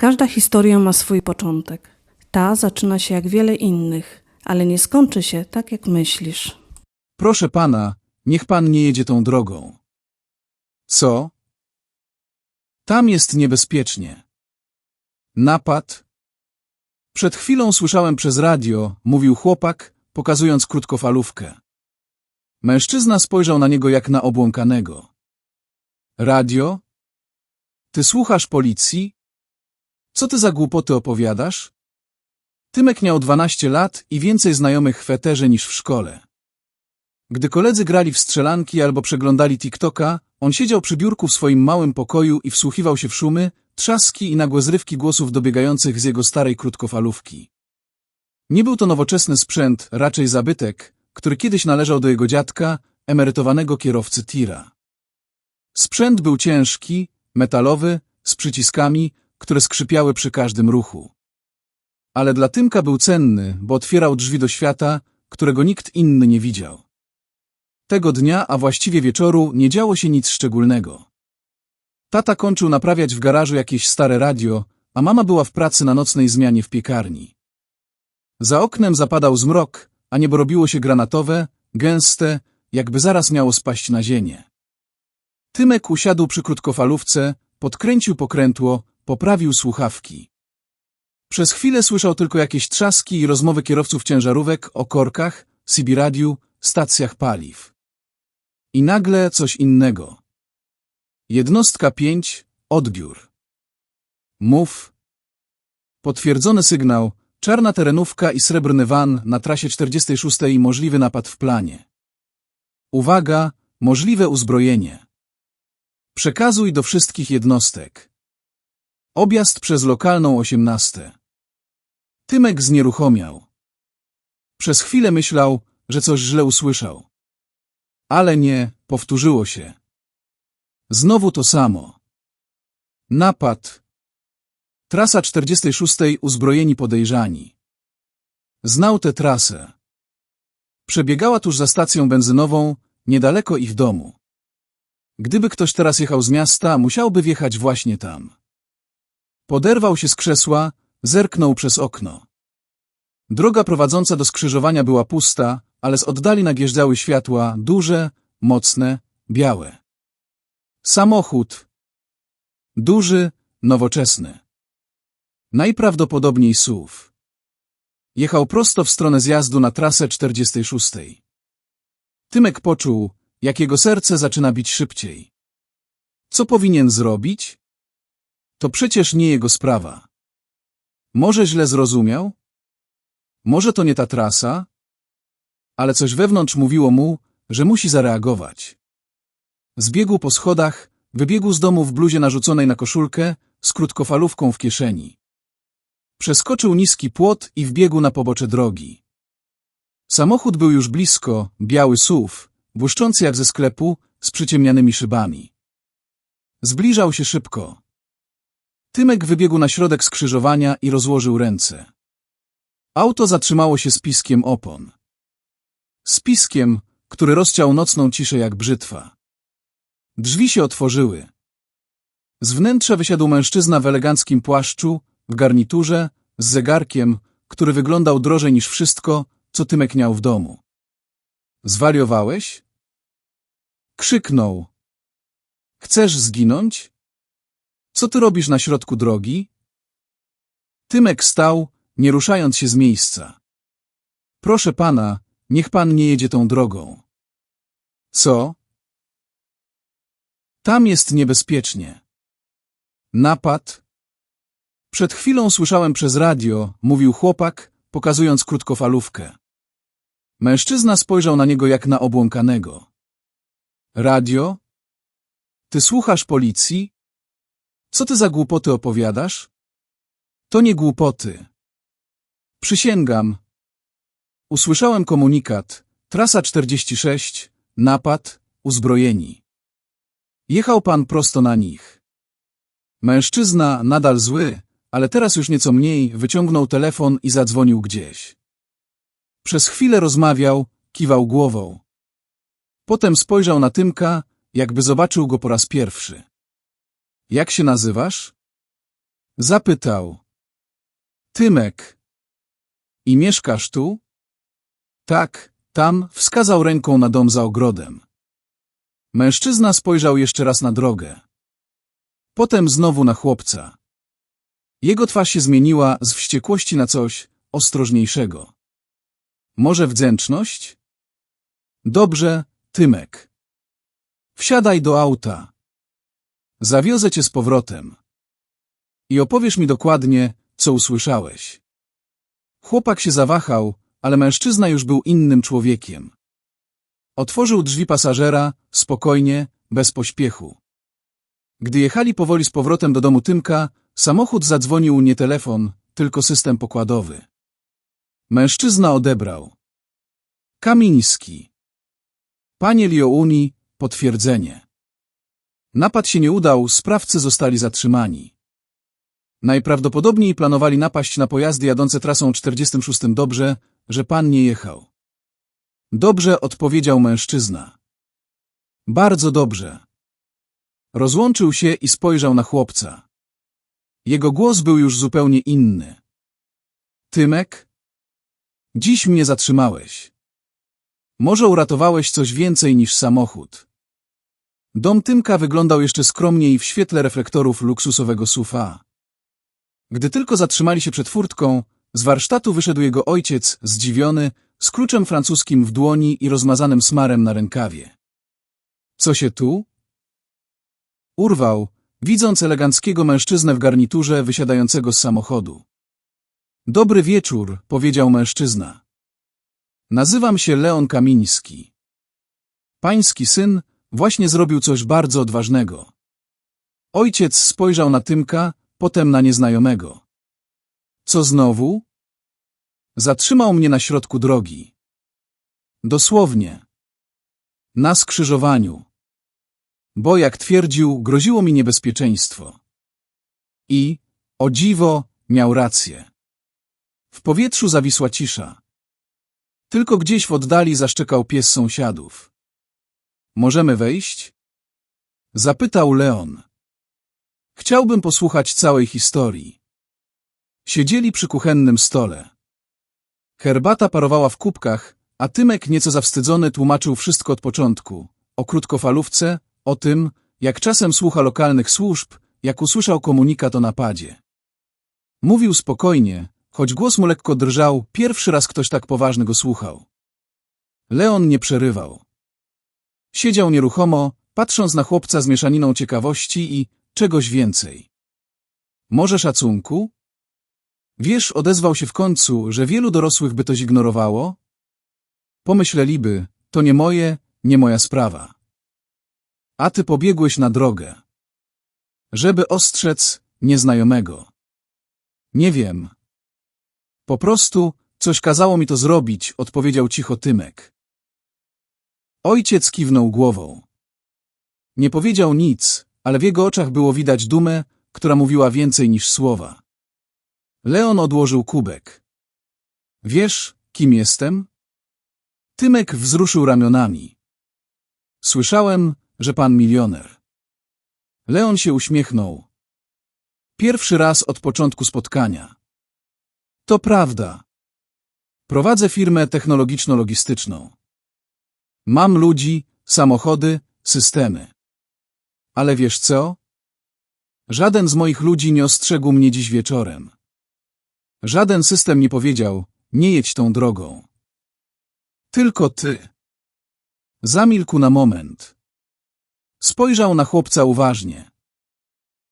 Każda historia ma swój początek. Ta zaczyna się jak wiele innych, ale nie skończy się tak, jak myślisz. Proszę pana, niech pan nie jedzie tą drogą. Co? Tam jest niebezpiecznie. Napad? Przed chwilą słyszałem przez radio, mówił chłopak, pokazując krótkofalówkę. Mężczyzna spojrzał na niego jak na obłąkanego. Radio? Ty słuchasz policji? Co ty za głupoty opowiadasz? Tymek miał 12 lat i więcej znajomych w niż w szkole. Gdy koledzy grali w strzelanki albo przeglądali TikToka, on siedział przy biurku w swoim małym pokoju i wsłuchiwał się w szumy, trzaski i nagłe zrywki głosów dobiegających z jego starej krótkofalówki. Nie był to nowoczesny sprzęt, raczej zabytek, który kiedyś należał do jego dziadka, emerytowanego kierowcy tira. Sprzęt był ciężki, metalowy, z przyciskami, które skrzypiały przy każdym ruchu. Ale dla Tymka był cenny, bo otwierał drzwi do świata, którego nikt inny nie widział. Tego dnia, a właściwie wieczoru, nie działo się nic szczególnego. Tata kończył naprawiać w garażu jakieś stare radio, a mama była w pracy na nocnej zmianie w piekarni. Za oknem zapadał zmrok, a niebo robiło się granatowe, gęste, jakby zaraz miało spaść na ziemię. Tymek usiadł przy krótkofalówce, podkręcił pokrętło, poprawił słuchawki. Przez chwilę słyszał tylko jakieś trzaski i rozmowy kierowców ciężarówek o korkach, CB radiu, stacjach paliw. I nagle coś innego. Jednostka 5, odbiór. Mów. Potwierdzony sygnał, czarna terenówka i srebrny van na trasie 46 i możliwy napad w planie. Uwaga, możliwe uzbrojenie. Przekazuj do wszystkich jednostek. Objazd przez lokalną 18. Tymek znieruchomiał. Przez chwilę myślał, że coś źle usłyszał. Ale nie, powtórzyło się. Znowu to samo. Napad. Trasa 46 uzbrojeni podejrzani. Znał tę trasę. Przebiegała tuż za stacją benzynową, niedaleko ich domu. Gdyby ktoś teraz jechał z miasta, musiałby wjechać właśnie tam. Poderwał się z krzesła, zerknął przez okno. Droga prowadząca do skrzyżowania była pusta, ale z oddali nagjeżdżały światła, duże, mocne, białe. Samochód. Duży, nowoczesny. Najprawdopodobniej SUV. Jechał prosto w stronę zjazdu na trasę 46. Tymek poczuł, jak jego serce zaczyna bić szybciej. Co powinien zrobić? To przecież nie jego sprawa. Może źle zrozumiał? Może to nie ta trasa? Ale coś wewnątrz mówiło mu, że musi zareagować. Zbiegł po schodach, wybiegł z domu w bluzie narzuconej na koszulkę, z krótkofalówką w kieszeni. Przeskoczył niski płot i wbiegł na pobocze drogi. Samochód był już blisko, biały SUV, błyszczący jak ze sklepu, z przyciemnianymi szybami. Zbliżał się szybko. Tymek wybiegł na środek skrzyżowania i rozłożył ręce. Auto zatrzymało się z piskiem opon. Z piskiem, który rozciął nocną ciszę jak brzytwa. Drzwi się otworzyły. Z wnętrza wysiadł mężczyzna w eleganckim płaszczu, w garniturze, z zegarkiem, który wyglądał drożej niż wszystko, co Tymek miał w domu. Zwariowałeś? Krzyknął. Chcesz zginąć? Co ty robisz na środku drogi? Tymek stał, nie ruszając się z miejsca. Proszę pana, niech pan nie jedzie tą drogą. Co? Tam jest niebezpiecznie. Napad? Przed chwilą słyszałem przez radio, mówił chłopak, pokazując krótkofalówkę. Mężczyzna spojrzał na niego jak na obłąkanego. Radio? Ty słuchasz policji? Co ty za głupoty opowiadasz? To nie głupoty. Przysięgam. Usłyszałem komunikat. Trasa 46, napad, uzbrojeni. Jechał pan prosto na nich. Mężczyzna, nadal zły, ale teraz już nieco mniej, wyciągnął telefon i zadzwonił gdzieś. Przez chwilę rozmawiał, kiwał głową. Potem spojrzał na Tymka, jakby zobaczył go po raz pierwszy. Jak się nazywasz? Zapytał. Tymek. I mieszkasz tu? Tak, tam, wskazał ręką na dom za ogrodem. Mężczyzna spojrzał jeszcze raz na drogę. Potem znowu na chłopca. Jego twarz się zmieniła z wściekłości na coś ostrożniejszego. Może wdzięczność? Dobrze, Tymek. Wsiadaj do auta. Zawiozę cię z powrotem. I opowiesz mi dokładnie, co usłyszałeś. Chłopak się zawahał, ale mężczyzna już był innym człowiekiem. Otworzył drzwi pasażera, spokojnie, bez pośpiechu. Gdy jechali powoli z powrotem do domu Tymka, samochód zadzwonił nie telefon, tylko system pokładowy. Mężczyzna odebrał. Kamiński. Panie Liouni, potwierdzenie. Napad się nie udał, sprawcy zostali zatrzymani. Najprawdopodobniej planowali napaść na pojazdy jadące trasą 46 dobrze, że pan nie jechał. Dobrze odpowiedział mężczyzna. Bardzo dobrze. Rozłączył się i spojrzał na chłopca. Jego głos był już zupełnie inny. Tymek? Dziś mnie zatrzymałeś. Może uratowałeś coś więcej niż samochód. Dom Tymka wyglądał jeszcze skromniej w świetle reflektorów luksusowego sufa. Gdy tylko zatrzymali się przed furtką, z warsztatu wyszedł jego ojciec, zdziwiony, z kluczem francuskim w dłoni i rozmazanym smarem na rękawie. Co się tu? Urwał, widząc eleganckiego mężczyznę w garniturze wysiadającego z samochodu. Dobry wieczór, powiedział mężczyzna. Nazywam się Leon Kamiński. Pański syn właśnie zrobił coś bardzo odważnego. Ojciec spojrzał na Tymka, potem na nieznajomego. Co znowu? Zatrzymał mnie na środku drogi. Dosłownie. Na skrzyżowaniu. Bo, jak twierdził, groziło mi niebezpieczeństwo. I, o dziwo, miał rację. W powietrzu zawisła cisza. Tylko gdzieś w oddali zaszczekał pies sąsiadów. Możemy wejść? Zapytał Leon. Chciałbym posłuchać całej historii. Siedzieli przy kuchennym stole. Herbata parowała w kubkach, a Tymek nieco zawstydzony tłumaczył wszystko od początku. O krótkofalówce, o tym, jak czasem słucha lokalnych służb, jak usłyszał komunikat o napadzie. Mówił spokojnie, choć głos mu lekko drżał, pierwszy raz ktoś tak poważny go słuchał. Leon nie przerywał. Siedział nieruchomo, patrząc na chłopca z mieszaniną ciekawości i czegoś więcej. Może szacunku? Wiesz, odezwał się w końcu, że wielu dorosłych by to zignorowało? Pomyśleliby, to nie moje, nie moja sprawa. A ty pobiegłeś na drogę. Żeby ostrzec nieznajomego. Nie wiem. Po prostu coś kazało mi to zrobić, odpowiedział cicho Tymek. Ojciec kiwnął głową. Nie powiedział nic, ale w jego oczach było widać dumę, która mówiła więcej niż słowa. Leon odłożył kubek. Wiesz, kim jestem? Tymek wzruszył ramionami. Słyszałem, że pan milioner. Leon się uśmiechnął. Pierwszy raz od początku spotkania. To prawda. Prowadzę firmę technologiczno-logistyczną. Mam ludzi, samochody, systemy. Ale wiesz co? Żaden z moich ludzi nie ostrzegł mnie dziś wieczorem. Żaden system nie powiedział, nie jedź tą drogą. Tylko ty. Zamilkł na moment. Spojrzał na chłopca uważnie.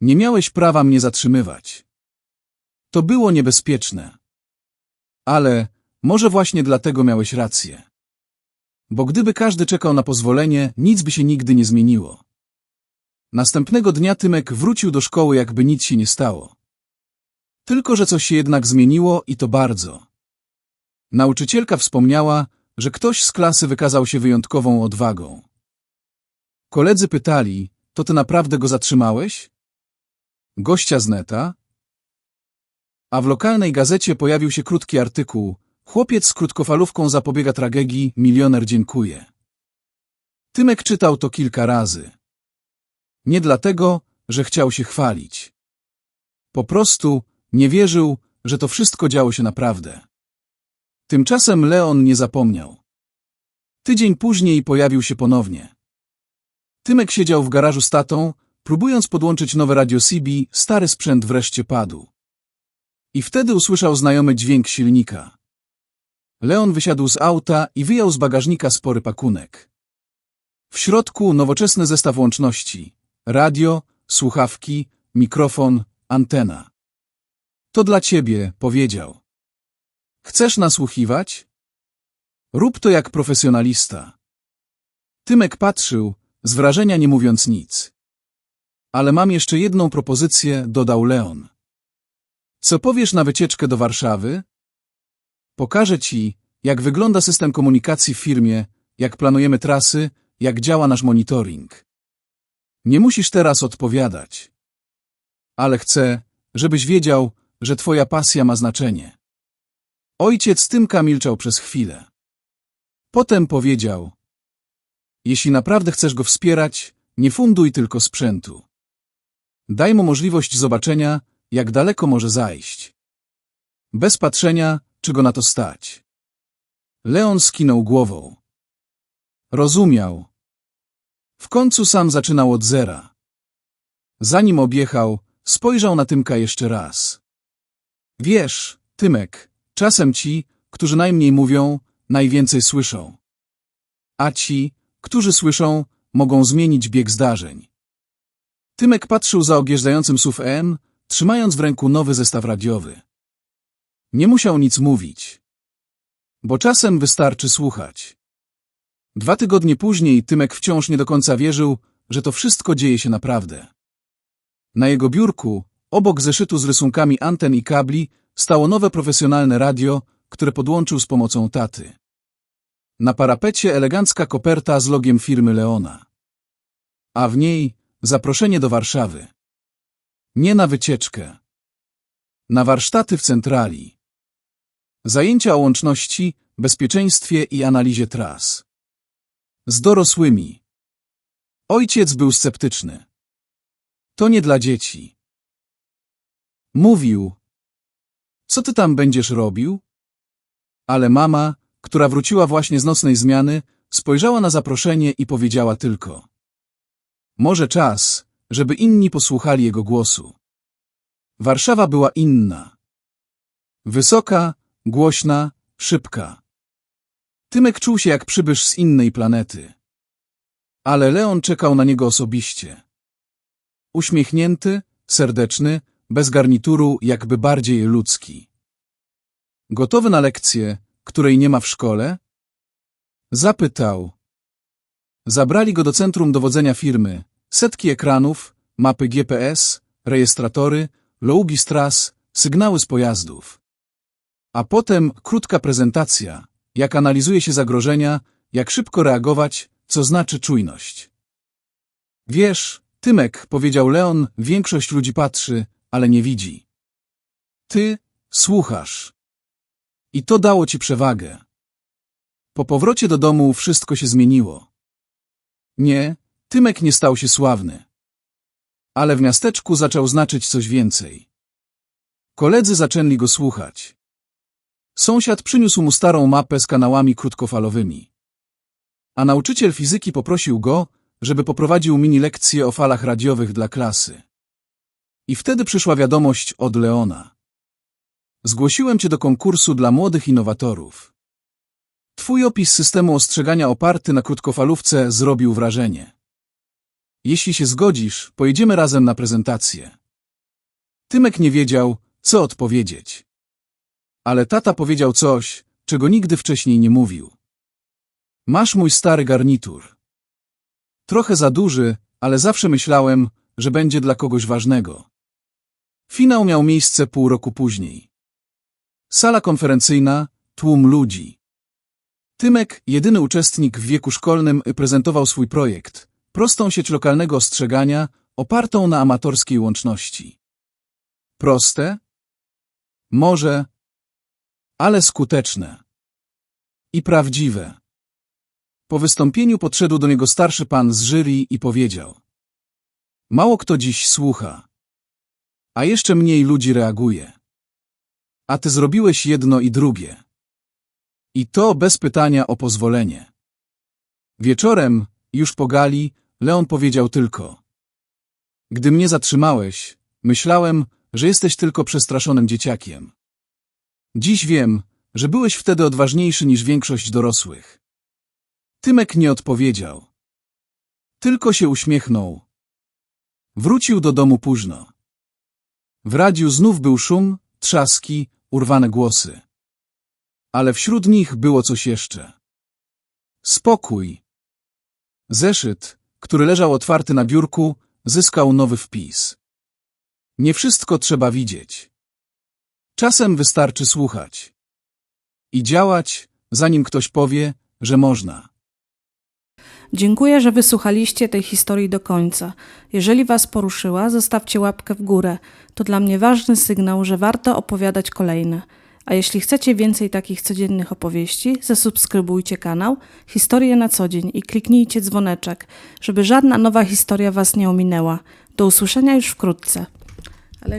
Nie miałeś prawa mnie zatrzymywać. To było niebezpieczne. Ale może właśnie dlatego miałeś rację. Bo gdyby każdy czekał na pozwolenie, nic by się nigdy nie zmieniło. Następnego dnia Tymek wrócił do szkoły, jakby nic się nie stało. Tylko, że coś się jednak zmieniło i to bardzo. Nauczycielka wspomniała, że ktoś z klasy wykazał się wyjątkową odwagą. Koledzy pytali, to ty naprawdę go zatrzymałeś? Gościa z neta? A w lokalnej gazecie pojawił się krótki artykuł Chłopiec z krótkofalówką zapobiega tragedii, milioner dziękuję. Tymek czytał to kilka razy. Nie dlatego, że chciał się chwalić. Po prostu nie wierzył, że to wszystko działo się naprawdę. Tymczasem Leon nie zapomniał. Tydzień później pojawił się ponownie. Tymek siedział w garażu z tatą, próbując podłączyć nowe radio CB, stary sprzęt wreszcie padł. I wtedy usłyszał znajomy dźwięk silnika. Leon wysiadł z auta i wyjął z bagażnika spory pakunek. W środku nowoczesny zestaw łączności. Radio, słuchawki, mikrofon, antena. To dla ciebie, powiedział. Chcesz nasłuchiwać? Rób to jak profesjonalista. Tymek patrzył, z wrażenia nie mówiąc nic. Ale mam jeszcze jedną propozycję, dodał Leon. Co powiesz na wycieczkę do Warszawy? Pokażę ci, jak wygląda system komunikacji w firmie, jak planujemy trasy, jak działa nasz monitoring. Nie musisz teraz odpowiadać. Ale chcę, żebyś wiedział, że twoja pasja ma znaczenie. Ojciec Tymka milczał przez chwilę. Potem powiedział: Jeśli naprawdę chcesz go wspierać, nie funduj tylko sprzętu. Daj mu możliwość zobaczenia, jak daleko może zajść. Bez patrzenia, czy go na to stać. Leon skinął głową. Rozumiał. W końcu sam zaczynał od zera. Zanim objechał, spojrzał na Tymka jeszcze raz. Wiesz, Tymek, czasem ci, którzy najmniej mówią, najwięcej słyszą. A ci, którzy słyszą, mogą zmienić bieg zdarzeń. Tymek patrzył za objeżdżającym SUV EM, trzymając w ręku nowy zestaw radiowy. Nie musiał nic mówić. Bo czasem wystarczy słuchać. Dwa tygodnie później Tymek wciąż nie do końca wierzył, że to wszystko dzieje się naprawdę. Na jego biurku, obok zeszytu z rysunkami anten i kabli, stało nowe profesjonalne radio, które podłączył z pomocą taty. Na parapecie elegancka koperta z logiem firmy Leona. A w niej zaproszenie do Warszawy. Nie na wycieczkę. Na warsztaty w centrali. Zajęcia o łączności, bezpieczeństwie i analizie tras. Z dorosłymi. Ojciec był sceptyczny. To nie dla dzieci. Mówił. Co ty tam będziesz robił? Ale mama, która wróciła właśnie z nocnej zmiany, spojrzała na zaproszenie i powiedziała tylko. Może czas, żeby inni posłuchali jego głosu. Warszawa była inna. Wysoka, głośna, szybka. Tymek czuł się jak przybysz z innej planety. Ale Leon czekał na niego osobiście. Uśmiechnięty, serdeczny, bez garnituru, jakby bardziej ludzki. Gotowy na lekcję, której nie ma w szkole? Zapytał. Zabrali go do centrum dowodzenia firmy. Setki ekranów, mapy GPS, rejestratory, logi z tras, sygnały z pojazdów. A potem krótka prezentacja, jak analizuje się zagrożenia, jak szybko reagować, co znaczy czujność. Wiesz, Tymek, powiedział Leon, większość ludzi patrzy, ale nie widzi. Ty słuchasz. I to dało ci przewagę. Po powrocie do domu wszystko się zmieniło. Nie, Tymek nie stał się sławny. Ale w miasteczku zaczął znaczyć coś więcej. Koledzy zaczęli go słuchać. Sąsiad przyniósł mu starą mapę z kanałami krótkofalowymi. A nauczyciel fizyki poprosił go, żeby poprowadził mini lekcję o falach radiowych dla klasy. I wtedy przyszła wiadomość od Leona. Zgłosiłem cię do konkursu dla młodych innowatorów. Twój opis systemu ostrzegania oparty na krótkofalówce zrobił wrażenie. Jeśli się zgodzisz, pojedziemy razem na prezentację. Tymek nie wiedział, co odpowiedzieć. Ale tata powiedział coś, czego nigdy wcześniej nie mówił. Masz mój stary garnitur. Trochę za duży, ale zawsze myślałem, że będzie dla kogoś ważnego. Finał miał miejsce pół roku później. Sala konferencyjna, tłum ludzi. Tymek, jedyny uczestnik w wieku szkolnym, prezentował swój projekt. Prostą sieć lokalnego ostrzegania, opartą na amatorskiej łączności. Proste? Może, ale skuteczne. I prawdziwe. Po wystąpieniu podszedł do niego starszy pan z jury i powiedział. Mało kto dziś słucha. a jeszcze mniej ludzi reaguje. A ty zrobiłeś jedno i drugie. I to bez pytania o pozwolenie. Wieczorem, już po gali, Leon powiedział tylko. Gdy mnie zatrzymałeś, myślałem, że jesteś tylko przestraszonym dzieciakiem. Dziś wiem, że byłeś wtedy odważniejszy niż większość dorosłych. Tymek nie odpowiedział. Tylko się uśmiechnął. Wrócił do domu późno. W radiu znów był szum, trzaski, urwane głosy. Ale wśród nich było coś jeszcze. Spokój. Zeszyt, który leżał otwarty na biurku, zyskał nowy wpis. Nie wszystko trzeba widzieć. Czasem wystarczy słuchać. I działać, zanim ktoś powie, że można. Dziękuję, że wysłuchaliście tej historii do końca. Jeżeli Was poruszyła, zostawcie łapkę w górę. To dla mnie ważny sygnał, że warto opowiadać kolejne. A jeśli chcecie więcej takich codziennych opowieści, zasubskrybujcie kanał Historie na co dzień i kliknijcie dzwoneczek, żeby żadna nowa historia Was nie ominęła. Do usłyszenia już wkrótce.